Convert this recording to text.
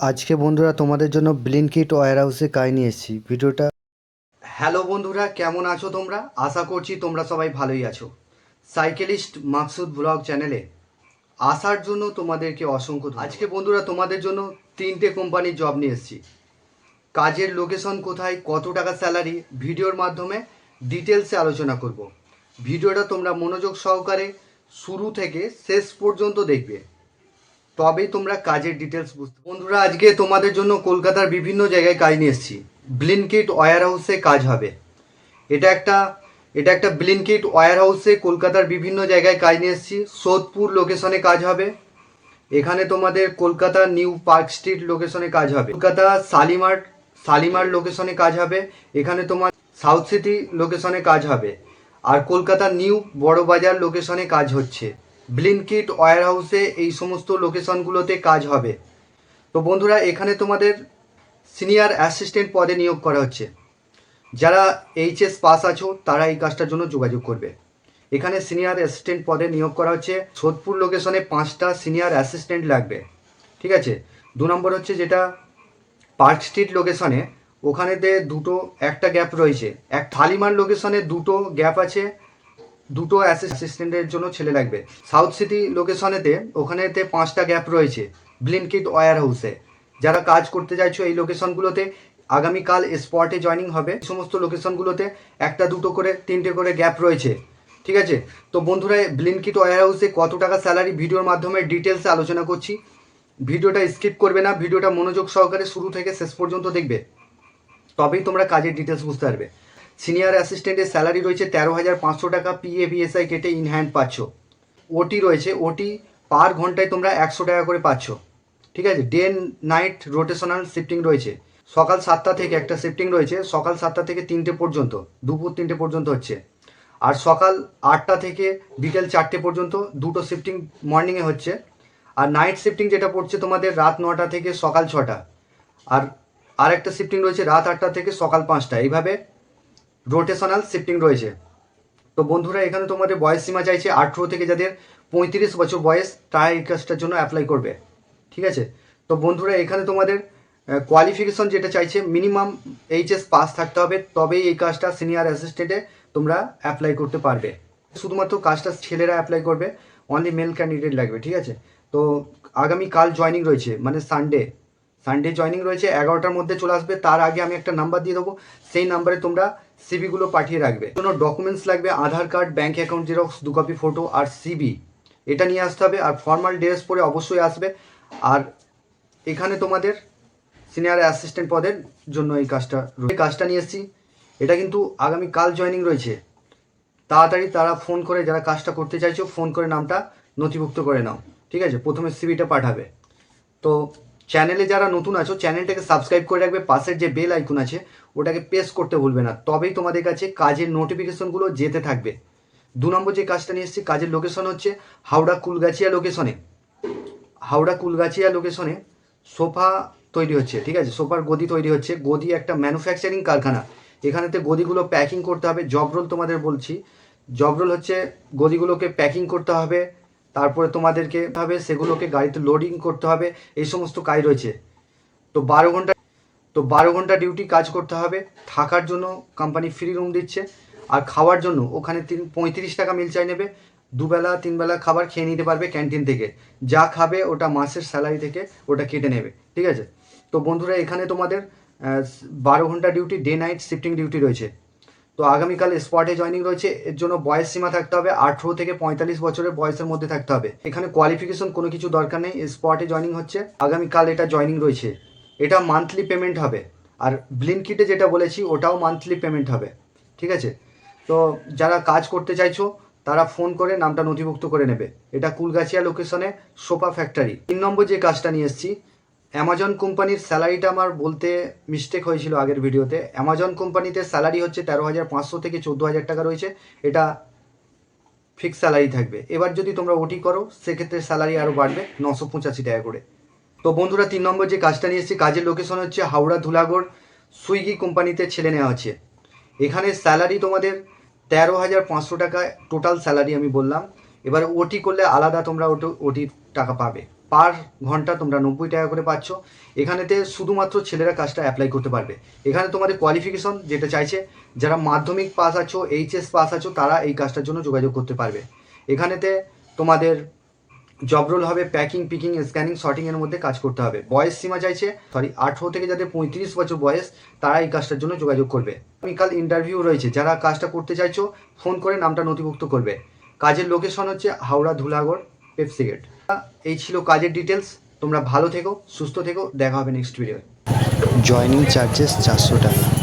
আজকে বন্ধুরা তোমাদের জন্য ব্লিনকিট ওয়ার হাউসে কাজ নিয়ে এসেছি। ভিডিওটা হ্যালো বন্ধুরা, কেমন আছো তোমরা? আশা করছি তোমরা সবাই ভালোই আছো। সাইকেলিস্ট মাকসুদ ব্লগ চ্যানেলে আসার জন্য তোমাদেরকে অসংখ্য আজকে বন্ধুরা তোমাদের জন্য তিনটে কোম্পানির জব নিয়ে এসেছি। কাজের লোকেশন কোথায়, কত টাকা স্যালারি ভিডিওর মাধ্যমে ডিটেলসে আলোচনা করব। ভিডিওটা তোমরা মনোযোগ সহকারে শুরু থেকে শেষ পর্যন্ত দেখবে। তবেই তোমরা কাজের ডিটেলস বুঝতে বন্ধুরা, আজকে তোমাদের জন্য কলকাতার বিভিন্ন জায়গায় কাজ নিয়ে এসেছি। ব্লিনকিট ওয়ার হাউসে কাজ হবে। এটা একটা এটা একটা ব্লিনকিট ওয়ার হাউসে কলকাতার বিভিন্ন জায়গায় কাজ নিয়ে এসেছি। সোদপুর লোকেশনে কাজ হবে। এখানে তোমাদের কলকাতা নিউ পার্ক স্ট্রিট লোকেশনে কাজ হবে। কলকাতা শালিমার শালিমার লোকেশনে কাজ হবে। এখানে তোমার সাউথ সিটি লোকেশনে কাজ হবে। আর কলকাতা নিউ বড়বাজার লোকেশনে কাজ হচ্ছে। ব্লিনকিট ওয়ার হাউসে এই সমস্ত লোকেশনগুলোতে কাজ হবে। তো বন্ধুরা, এখানে তোমাদের সিনিয়র অ্যাসিস্ট্যান্ট পদে নিয়োগ করা হচ্ছে। যারা এইচএস পাস আছো, তারা এই কাজটার জন্য যোগাযোগ করবে। এখানে সিনিয়র অ্যাসিস্ট্যান্ট পদে নিয়োগ করা হচ্ছে। সোদপুর লোকেশনে পাঁচটা সিনিয়র অ্যাসিস্ট্যান্ট লাগবে। ঠিক আছে? দু নম্বর হচ্ছে যেটা পার্ক স্ট্রিট লোকেশনে, ওখানেতে দুটো, একটা গ্যাপ রয়েছে। এক থালিমার লোকেশনে দুটো গ্যাপ আছে। দুটো অ্যাসিস্ট্যান্টের জন্য ছেলে লাগবে। সাউথ সিটি লোকেশনেতে ওখানেতে পাঁচটা গ্যাপ রয়েছে ব্লিনকিট ওয়ার হাউসে যারা কাজ করতে চাইছো এই লোকেশনগুলোতে আগামীকাল স্পটে জয়নিং হবে। সমস্ত লোকেশনগুলোতে একটা, দুটো করে, তিনটে করে গ্যাপ রয়েছে। ঠিক আছে? তো বন্ধুরা ব্লিনকিট ওয়ার হাউসে কত টাকা স্যালারি ভিডিওর মাধ্যমে ডিটেলসে আলোচনা করছি। ভিডিওটা স্কিপ করবে না, ভিডিওটা মনোযোগ সহকারে শুরু থেকে শেষ পর্যন্ত দেখবে। তবেই তোমরা কাজের ডিটেলস বুঝতে পারবে। সিনিয়র অ্যাসিস্ট্যান্টের স্যালারি রয়েছে তেরো হাজার পাঁচশো টাকা পিএ বিএসআই কেটে ইন হ্যান্ড পাচ্ছ। ওটি রয়েছে ওটি পার ঘন্টায় তোমরা একশো টাকা করে পাচ্ছ। ঠিক আছে ডে নাইট রোটেশনাল শিফটিং রয়েছে। সকাল সাতটা থেকে একটা শিফটিং রয়েছে, সকাল সাতটা থেকে তিনটে পর্যন্ত, দুপুর তিনটে পর্যন্ত হচ্ছে। আর সকাল আটটা থেকে বিকেল চারটে পর্যন্ত দুটো শিফটিং মর্নিংয়ে হচ্ছে। আর নাইট শিফটিং যেটা পড়ছে তোমাদের রাত নটা থেকে সকাল ছটা। আর আর একটা শিফটিং রয়েছে রাত আটটা থেকে সকাল পাঁচটা। এইভাবে রোটেশনাল শিফটিং রয়েছে। তো বন্ধুরা, এখানে তোমাদের বয়স সীমা চাইছে আঠেরো থেকে যাদের পঁয়ত্রিশ বছর বয়স তারা এই কাজটার জন্য অ্যাপ্লাই করবে। ঠিক আছে? তো বন্ধুরা, এখানে তোমাদের কোয়ালিফিকেশন যেটা চাইছে মিনিমাম এইচএস পাস থাকতে হবে, তবেই এই কাজটা সিনিয়র অ্যাসিস্ট্যান্টে তোমরা অ্যাপ্লাই করতে পারবে। শুধুমাত্র কাজটা ছেলেরা অ্যাপ্লাই করবে অনলি মেল ক্যান্ডিডেট লাগবে, ঠিক আছে? তো আগামী কাল জয়নিং রয়েছে মানে সানডে সানডে জয়নিং রয়েছে, এগারোটার মধ্যে চলে আসবে, তার আগে আমি একটা নাম্বার দিয়ে দেবো, সেই নাম্বারে তোমরা সিবিগুলো পাঠিয়ে রাখবে। কোনো ডকুমেন্টস লাগবে, Aadhaar card bank account xerox দু কপি ফটো আর সিবি এটা নিয়ে আসতে হবে আর ফর্মাল ড্রেস পরে অবশ্যই আসবে। আর এখানে তোমাদের সিনিয়র অ্যাসিস্ট্যান্ট পদের জন্য এই কাজটা এই কাজটা নিয়ে এসেছি। এটা কিন্তু আগামী কাল জয়নিং রয়েছে। তাড়াতাড়ি তারা ফোন করে, যারা কাজটা করতে চাইছো ফোন করে নামটা নথিভুক্ত করে নাও। ঠিক আছে? প্রথমে সিবিটা পাঠাবে। তো চ্যানেলে যারা নতুন আছো চ্যানেলটাকে সাবস্ক্রাইব করে রাখবে, পাশের যে বেল আইকন আছে, ওটাকে প্রেস করতে ভুলবে না। তবেই তোমাদের কাছে কাজের নোটিফিকেশনগুলো যেতে থাকবে। দু নম্বর যে কাজটা নিয়ে এসেছি, কাজের লোকেশন হচ্ছে হাওড়া কুলগাছিয়া লোকেশনে হাওড়া কুলগাছিয়া লোকেশনে সোফা তৈরি হচ্ছে, ঠিক আছে? সোফার গদি তৈরি হচ্ছে। গদি একটা ম্যানুফ্যাকচারিং কারখানা। এখানেতে গদিগুলো প্যাকিং করতে হবে। জব রোল তোমাদের বলছি। জব রোল হচ্ছে গদিগুলোকে প্যাকিং করতে হবে। তারপরে তোমাদেরকে হবে, সেগুলোকে গাড়িতে লোডিং করতে হবে, এই সমস্ত কাজ রয়েছে। তো বারো ঘণ্টা, তো বারো ঘণ্টা ডিউটি কাজ করতে হবে, থাকার জন্য কোম্পানি ফ্রি রুম দিচ্ছে, আর খাওয়ার জন্য ওখানে তিন, পঁয়ত্রিশ টাকা মিল চাই নেবে, দুবেলা, তিনবেলা খাবার খেয়ে নিতে পারবে ক্যান্টিন থেকে। যা খাবে ওটা মাসের স্যালারি থেকে ওটা কেটে নেবে, ঠিক আছে? তো বন্ধুরা, এখানে তোমাদের বারো ঘণ্টা duty day night shifting duty রয়েছে। তো আগামীকাল স্পটে জয়নিং রয়েছে, এর জন্য বয়স সীমা থাকতে হবে আঠেরো থেকে পঁয়তাল্লিশ বছরের বয়সের মধ্যে থাকতে হবে। এখানে কোয়ালিফিকেশন কোনো কিছু দরকার নেই স্পটে জয়নিং হচ্ছে। আগামীকাল এটা জয়নিং রয়েছে। এটা মান্থলি পেমেন্ট হবে। আর ব্লিনকিটে যেটা বলেছি, ওটাও মান্থলি পেমেন্ট হবে। ঠিক আছে? তো যারা কাজ করতে চাইছো, তারা ফোন করে, নামটা নথিভুক্ত করে নেবে। এটা কুলগাছিয়া লোকেশনে সোফা ফ্যাক্টরি তিন নম্বর যে কাজটা নিয়ে এসেছি অ্যামাজন কোম্পানির স্যালারিটা আমার বলতে মিস্টেক হয়েছিল আগের ভিডিওতে। অ্যামাজন কোম্পানিতে স্যালারি হচ্ছে তেরো হাজার পাঁচশো থেকে চোদ্দ হাজার টাকা রয়েছে। এটা ফিক্স স্যালারি থাকবে। এবার যদি তোমরা ওটি করো, সেক্ষেত্রে স্যালারি আরও বাড়বে নশো পঁচাশি টাকা করে। তো বন্ধুরা, তিন নম্বর যে কাজটা নিয়ে এসেছি, কাজের লোকেশন হচ্ছে হাওড়া ধুলাগড় সুইগি কোম্পানিতে ছেলে নেওয়া হচ্ছে এখানে স্যালারি তোমাদের তেরো হাজার পাঁচশো টাকা টোটাল স্যালারি আমি বললাম। এবার ওটি করলে আলাদা তোমরা ওটি ওটির টাকা পাবে। পার ঘণ্টা তোমরা নব্বই টাকা করে পাচ্ছ। এখানেতে শুধুমাত্র ছেলেরা কাজটা অ্যাপ্লাই করতে পারবে। এখানে তোমাদের কোয়ালিফিকেশন যেটা চাইছে, যারা মাধ্যমিক পাস আছো এইচএস পাস আছো, তারা এই কাজটার জন্য যোগাযোগ করতে পারবে। এখানেতে তোমাদের জব রোল হবে প্যাকিং পিকিং স্ক্যানিং শর্টিংয়ের মধ্যে কাজ করতে হবে। বয়স সীমা চাইছে সরি আঠেরো থেকে যাদের পঁয়ত্রিশ বছর বয়স, তারা এই কাজটার জন্য যোগাযোগ করবে। আগামীকাল ইন্টারভিউ রয়েছে, যারা কাজটা করতে চাইছো ফোন করে নামটা নথিভুক্ত করবে। কাজের লোকেশন হচ্ছে হাওড়া, ধুলাগড় পেপসিগেট এই ছিল কাজের ডিটেলস তোমরা ভালো থেকো, সুস্থ থেকো, দেখা হবে নেক্সট ভিডিও জয়নিং চার্জেস চারশো টাকা।